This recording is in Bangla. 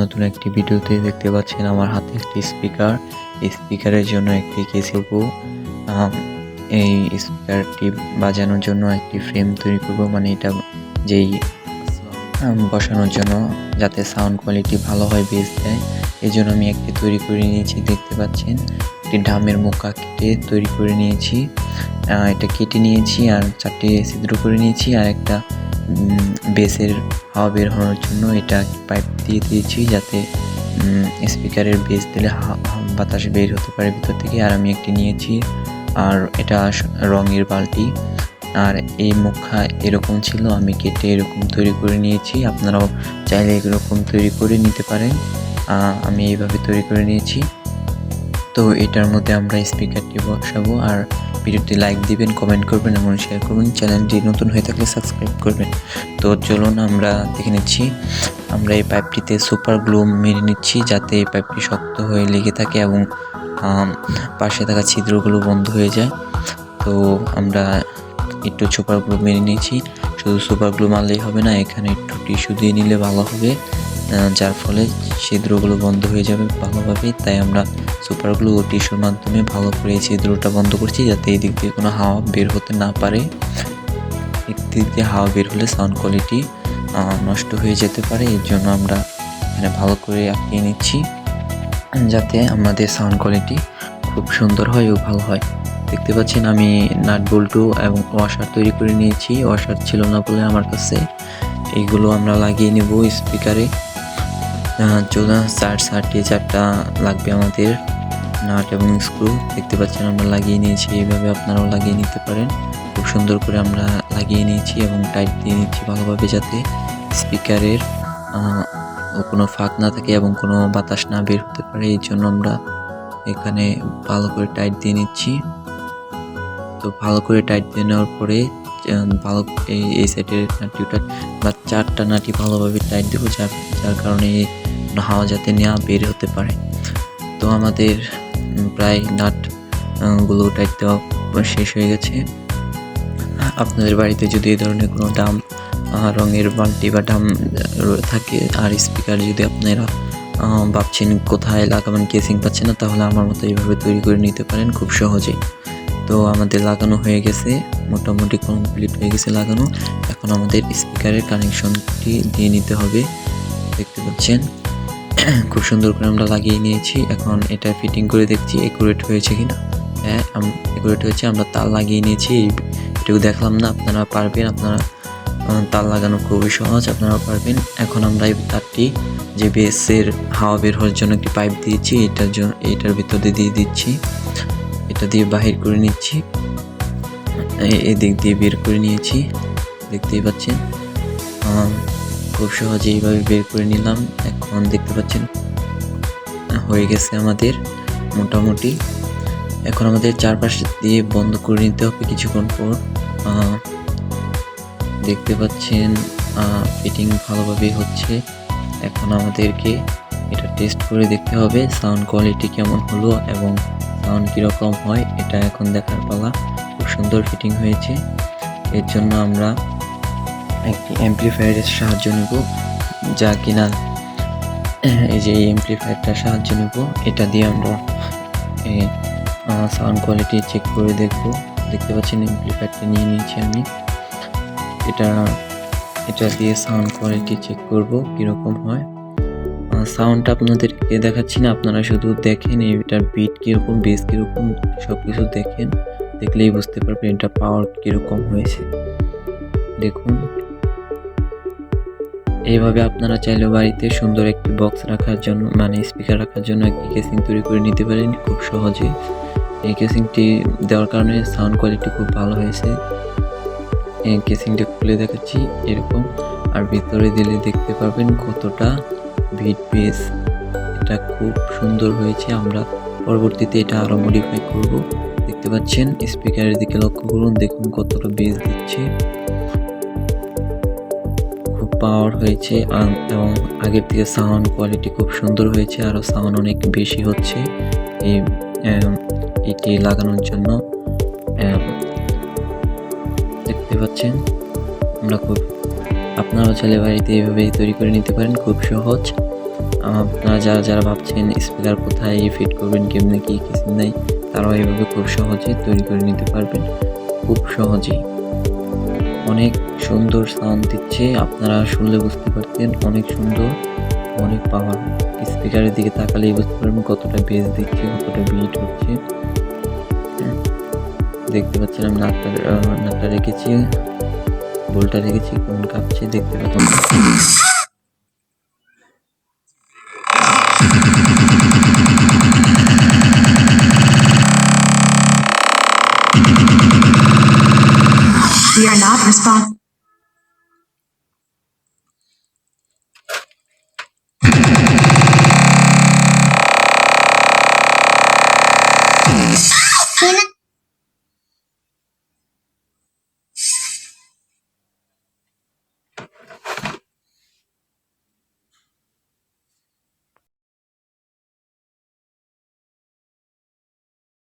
নতুন একটি ভিডিওতে দেখতে পাচ্ছেন আমার হাতে একটি স্পিকার। স্পিকারের জন্য একটি কেসিপু এই স্পিকারটি বাজানোর জন্য একটি ফ্রেম তৈরি করব। মানে এটা যেই বসানোর জন্য, যাতে সাউন্ড কোয়ালিটি ভালো হয় বেস দেয়। এই জন্য আমি একটি তৈরি করে নিয়েছি, দেখতে পাচ্ছেন। একটি ডামের মুখা কেটে তৈরি করে নিয়েছি। এটা কেটে নিয়েছি আর চারটে ছিদ্র করে নিয়েছি। আর একটা বেসের হাওয়া বের হওয়ার জন্য এটা পাইপ দিয়ে দিয়েছি যাতে স্পিকারের বেস দিলে বাতাস বের হতে পারে ভিতর থেকে। আর আমি একটি নিয়েছি, আর এটা রঙের বালতি। আর এই মুখা এরকম ছিল, আমি কেটে এরকম তৈরি করে নিয়েছি। আপনারাও চাইলে এরকম তৈরি করে নিতে পারেন। আমি এইভাবে তৈরি করে নিয়েছি। তো এটার মধ্যে আমরা স্পিকারটি বসাবো। আর ভিডিওটি লাইক দিবেন কমেন্ট করবেন এবং শেয়ার করবেন চ্যানেলটি নতুন হয়ে থাকলে সাবস্ক্রাইব করবেন। তো চলুন আমরা দেখে নিচ্ছি। আমরা এই পাইপটিতে সুপার গ্লু মেরে নিচ্ছি যাতে এই পাইপটি শক্ত হয়ে লেগে থাকে এবং পাশে থাকা ছিদ্রগুলো বন্ধ হয়ে যায়। তো আমরা একটু সুপার গ্লু মেরে নিয়েছি। শুধু সুপার গ্লু মারলেই হবে না, এখানে একটু টিস্যু দিয়ে নিলে ভালো হবে। যার ফলে ছিদ্রগুলো বন্ধ হয়ে যাবে ভালোভাবে তাই আমরা সুপার গ্লু ও টিস্যুর মাধ্যমে ভালো করে এই ছিদ্রটা বন্ধ করছি যাতে এই দিক দিয়ে কোনো হাওয়া বের হতে না পারে। দিক দিয়ে হাওয়া বের হলে সাউন্ড কোয়ালিটি নষ্ট হয়ে যেতে পারে। এর জন্য আমরা এখানে ভালো করে আঁকিয়ে নিচ্ছি যাতে আমাদের সাউন্ড কোয়ালিটি খুব সুন্দর হয় ও ভালো হয়। দেখতে পাচ্ছেন আমি নাট বল্টু এবং ওয়াশার তৈরি করে নিয়েছি। ওয়াশার ছিল না বলে আমার কাছে। এইগুলো আমরা লাগিয়ে নেব স্পিকারে। চোদ্দ চার চারটে চারটা লাগবে আমাদের। নাট এবং স্ক্রু, দেখতে পাচ্ছেন আমরা লাগিয়ে নিয়েছি এইভাবে আপনারাও লাগিয়ে নিতে পারেন। খুব সুন্দর করে আমরা লাগিয়ে নিয়েছি এবং টাইট দিয়ে নিচ্ছি ভালোভাবে যাতে স্পিকারের কোনো ফাঁক না থাকে এবং কোনো বাতাস না বের হতে পারে। এই জন্য আমরা এখানে ভালো করে টাইট দিয়ে নিচ্ছি। তো ভালো করে টাইট দিয়ে নেওয়ার পরে ভালো এই এই সাইডের নাটিটা বা চারটা নাটি ভালোভাবে টাইট দেবো, যার যার কারণে হাওয়া যাতে নেওয়া বের হতে পারে। তো আমাদের প্রায় নাটগুলো টাইট দেওয়া শেষ হয়ে গেছে। আপনাদের বাড়িতে যদি এই ধরনের কোনো ডাম রঙের বালতি বা ডাম থাকে, আর স্পিকার যদি আপনারা ভাবছেন কোথায় লাগাবেন কেসিং পাচ্ছেন না, তাহলে আমার মতো এইভাবে তৈরি করে নিতে পারেন খুব সহজেই। তো আমাদের লাগানো হয়ে গেছে, মোটামুটি কমপ্লিট হয়ে গেছে লাগানো। এখন আমাদের স্পিকারের কানেকশনটি দিয়ে নিতে হবে। দেখতে পাচ্ছেন, খুব সুন্দর করে আমরা লাগিয়ে নিয়েছি। এখন এটা ফিটিং করে দেখছি একুরেট হয়েছে কিনা। হ্যাঁ একুরেট হয়েছে, আমরা তার লাগিয়ে নিয়েছি। এটুকু দেখলাম না, আপনারা পারবেন, আপনারা তার লাগানো খুবই সহজ আপনারা পারবেন। এখন আমরা এই তারটি যে বেসের হাওয়া বের হওয়ার জন্য একটি পাইপ দিয়েছি, এটার জন্য এটার ভিতর দিয়ে দিচ্ছি। এটা দিয়ে বাহির করে নিচ্ছি। এদিক দিয়ে বের করে নিয়েছি। দেখতেই পাচ্ছেন খুব সহজে এইভাবে বের করে নিলাম। এখন দেখতে পাচ্ছেন, হয়ে গেছে আমাদের মোটামুটি। এখন আমাদের চারপাশ দিয়ে বন্ধ করে নিতে হবে কিছুক্ষণ পর। দেখতে পাচ্ছেন ফিটিং ভালোভাবে হচ্ছে। এখন আমাদেরকে এটা টেস্ট করে দেখতে হবে, সাউন্ড কোয়ালিটি কেমন হলো এবং সাউন্ড কীরকম হয়, এটা এখন দেখার পালা। খুব সুন্দর ফিটিং হয়েছে। এর জন্য আমরা একটি অ্যাম্প্লিফায়ারের সাহায্য নেব। যা কিনা, এই যে এই অ্যাম্প্লিফায়ারটার সাহায্য নেব। এটা দিয়ে আমরা সাউন্ড কোয়ালিটি চেক করে দেখব। দেখতে পাচ্ছেন অ্যাম্প্লিফায়ারটা নিয়ে নিয়েছি আমি। এটা এটা দিয়ে সাউন্ড কোয়ালিটি চেক করব, কীরকম হয়। সাউন্ডটা আপনাদেরকে দেখাচ্ছি না। আপনারা শুধু দেখেন এটার বিট কীরকম বেস কীরকম সব কিছু দেখেন। দেখলেই বুঝতে পারবেন এটা পাওয়ার কীরকম হয়েছে। দেখুন। এইভাবে আপনারা চাইলে বাড়িতে সুন্দর একটি বক্স রাখার জন্য মানে স্পিকার রাখার জন্য একটি কেসিং তৈরি করে নিতে পারেন খুব সহজে। এই কেসিংটি দেওয়ার কারণে সাউন্ড কোয়ালিটি খুব ভালো হয়েছে। এই কেসিংটা খুলে দেখাচ্ছি, এরকম। আর ভিতরে দিলে দেখতে পাবেন কতটা ভিট বেস এটা খুব সুন্দর হয়েছে। আমরা পরবর্তীতে এটা আরও মডিফাই করব। দেখতে পাচ্ছেন স্পিকারের দিকে লক্ষ্য করুন, দেখুন কতটা বেস দিচ্ছে। খুব পাওয়ার হয়েছে এবং আগের থেকে সাউন্ড কোয়ালিটি খুব সুন্দর হয়েছে। আরও সাউন্ড অনেক বেশি হচ্ছে এই এটি লাগানোর জন্য। দেখতে পাচ্ছেন, আমরা খুব আপনারাও চাইলে বাড়িতে এইভাবে তৈরি করে নিতে পারেন, খুব সহজ। আপনারা যারা যারা ভাবছেন স্পিকার কোথায় ফিট করবেন, কেমনে কি কিছু নেই, তারাও এইভাবে খুব সহজে তৈরি করে নিতে পারবেন। খুব সহজেই। অনেক সুন্দর সাউন্ড দিচ্ছে, আপনারা শুনলে বুঝতে পারতেন, অনেক সুন্দর, অনেক পাওয়ার স্পিকারের দিকে তাকালেই বুঝতে পারবেন কতটা বেস দিচ্ছে, কতটা বিট হচ্ছে। দেখতে পাচ্ছেন আমি নাকটা নাকটা রেখেছি। বোলটা রেখেছি কোন কাঁপছে দেখতে পাচ্ছেন We are not responsible.